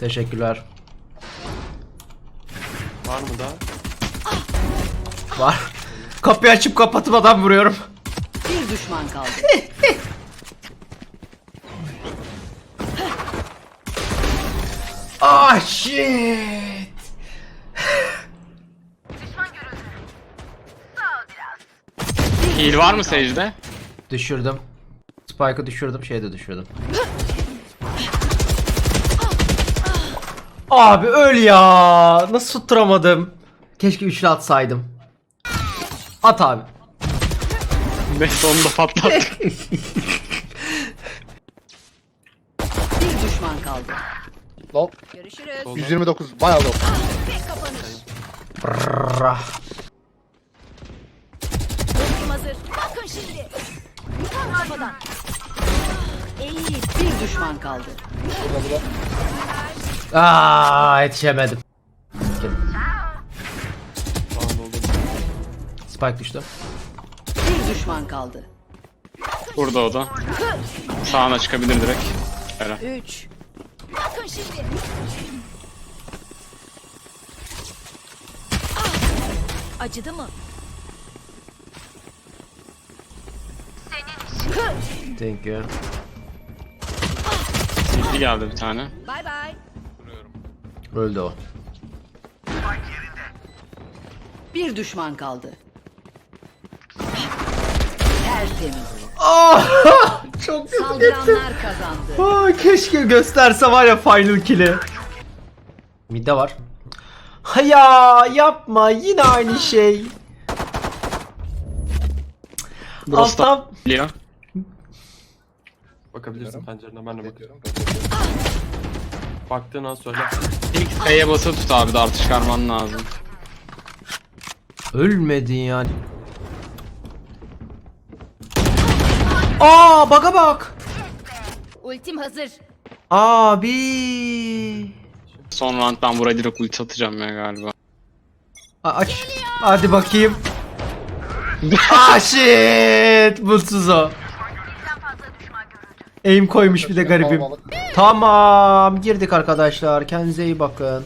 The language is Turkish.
Teşekkürler. Var mı daha? Var. Kapıyı açıp kapatıp adam vuruyorum. Bir düşman kaldı. Ah shit. Heal var mı Sage'de? Düşürdüm. Spike'ı düşürdüm, şeyi de düşürdüm. Abi öl ya. Nasıl tutturamadım? Keşke üçlü atsaydım. At abi. Ve sonunda patlattı. Bir düşman kaldı. Lol. Görüşürüz. 129 bayağı low. Brrrah. hazır. Bakın şimdi. Tam kafadan. İyi. Bir düşman kaldı. Burada burada. Aa yetişemedim. Spike düştü. Bir düşman kaldı. Burada o da. Sağına çıkabilir direkt. Helal. 3. Bakın şimdi. Ah! Acıdı mı? Thank you. CT geldi bir tane. Bay bay. Öldü o. Bir düşman kaldı. Tertemiz. Ah! Çok kötü gitti. Saldıranlar kazandı. Aa, keşke gösterse var ya final kill'i. Midde var. Ha ya yapma yine aynı şey. Burası da Alttan geliyor. Bakabilirsin pencereden ben de bakıyorum. Baktığın an söyle. İlk E'ye basılı tut abi dart çıkarman lazım. ölmedin yani. Aa baka bak. Ultim hazır. Abi. Son round ben buraya direkt ulti atacağım ya galiba. A- aç. Hadi bakayım. ah shit. Mutsuz o. Aim koymuş bir de garibim. Tamam girdik arkadaşlar. Kendinize iyi bakın.